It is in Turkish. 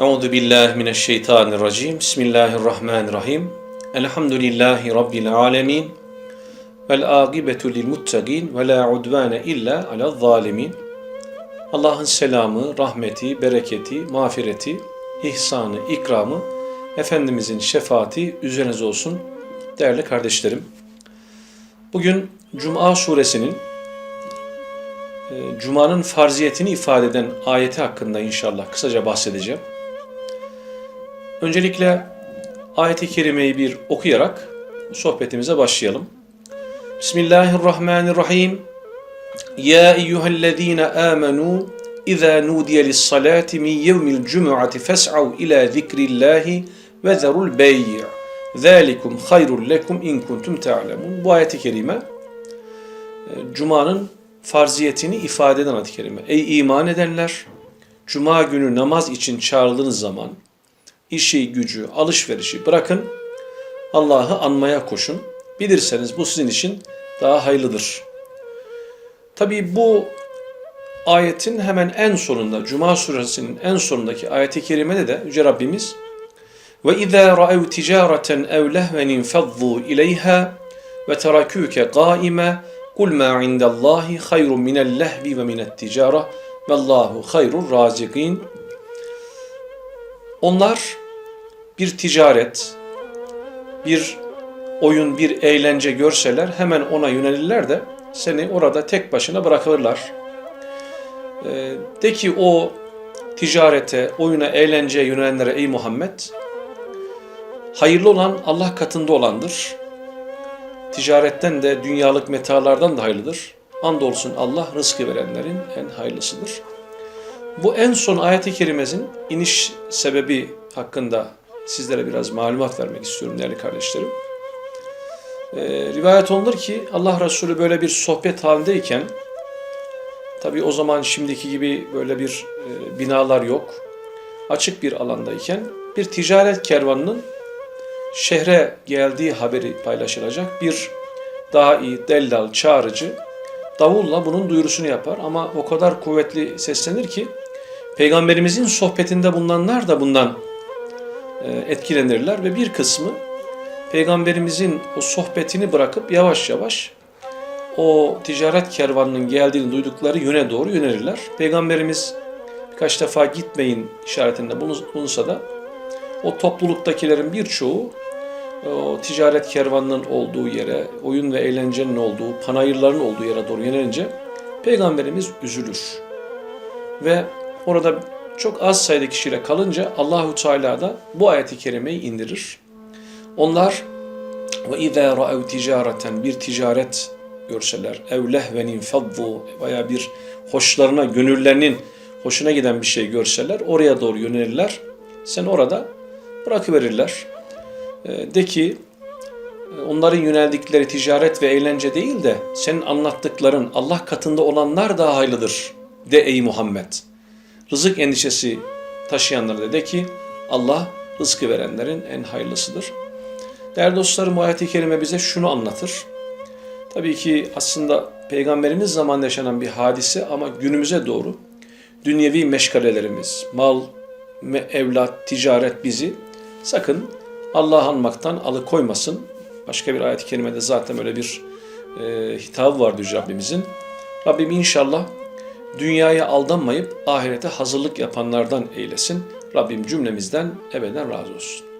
Euzu billahi mineşşeytanirracim. Bismillahirrahmanirrahim. Elhamdülillahi rabbil alamin. Vel akibetu lil muttaqin ve la udvane illa alel zalimin. Allah'ın selamı, rahmeti, bereketi, mağfireti, ihsanı, ikramı, Efendimizin şefaati üzerinize olsun değerli kardeşlerim. Bugün Cuma suresinin e, Cuma'nın farziyetini ifade eden ayeti hakkında inşallah kısaca bahsedeceğim. Öncelikle ayeti kerimeyi bir okuyarak sohbetimize başlayalım. Bismillahirrahmanirrahim. Ya eyyühellezine amenu İza nudiye lis-salati min yevmil cum'ati fes'av ila zikrillahi ve zerul bey' Zalikum hayrul lekum in kuntum ta'lemun. Bu ayeti kerime e, Cuma'nın farziyetini ifade eden ayet-i kerime. Ey iman edenler! Cuma günü namaz için çağrıldığınız zaman işi, gücü, alışverişi bırakın. Allah'ı anmaya koşun. Bilirseniz bu sizin için daha hayırlıdır. Tabi bu ayetin hemen en sonunda, Cuma suresinin en sonundaki ayeti kerimede de Yüce Rabbimiz ve izâ ra'ev ticareten ev lehven faddu ileyha ve terakûke gâime kul mâ indallâhi hayrun minel lehvi ve minet ticara vallahu hayrur razikin Onlar bir ticaret, bir oyun, bir eğlence görseler hemen ona yönelirler de seni orada tek başına bırakırlar. Ee, de ki o ticarete, oyuna, eğlenceye yönelenlere ey Muhammed, hayırlı olan Allah katında olandır. Ticaretten de dünyalık metalardan da hayırlıdır. Andolsun Allah rızkı verenlerin en hayırlısıdır. Bu en son ayet-i kerimesinin iniş sebebi hakkında sizlere biraz malumat vermek istiyorum değerli kardeşlerim. Ee, rivayet olunur ki Allah Resulü böyle bir sohbet halindeyken Tabi o zaman şimdiki gibi böyle bir e, binalar yok. Açık bir alandayken bir ticaret kervanının şehre geldiği haberi paylaşılacak. Bir dai, dellal, çağrıcı davulla bunun duyurusunu yapar ama o kadar kuvvetli seslenir ki Peygamberimizin sohbetinde bulunanlar da bundan etkilenirler ve bir kısmı Peygamberimizin o sohbetini bırakıp yavaş yavaş o ticaret kervanının geldiğini duydukları yöne doğru yönelirler. Peygamberimiz birkaç defa gitmeyin işaretinde bulunsa da o topluluktakilerin birçoğu o ticaret kervanının olduğu yere, oyun ve eğlencenin olduğu, panayırların olduğu yere doğru yönelince Peygamberimiz üzülür. Ve orada çok az sayıda kişiyle kalınca Allahu Teala da bu ayeti kerimeyi indirir. Onlar ve izâ ra'ev ticareten bir ticaret görseler ev lehvenin faddu veya bir hoşlarına, gönüllerinin hoşuna giden bir şey görseler oraya doğru yönelirler. Sen orada bırakıverirler. De ki onların yöneldikleri ticaret ve eğlence değil de senin anlattıkların Allah katında olanlar daha hayırlıdır de ey Muhammed. Rızık endişesi taşıyanlara da ki Allah rızkı verenlerin en hayırlısıdır. Değerli dostlarım bu ayet-i kerime bize şunu anlatır. Tabii ki aslında peygamberimiz zamanında yaşanan bir hadise ama günümüze doğru dünyevi meşgalelerimiz, mal, evlat, ticaret bizi sakın Allah'ı anmaktan alıkoymasın. Başka bir ayet-i kerimede zaten öyle bir e, hitabı vardı Yüce Rabbimizin. Rabbim inşallah dünyaya aldanmayıp ahirete hazırlık yapanlardan eylesin. Rabbim cümlemizden ebeden razı olsun.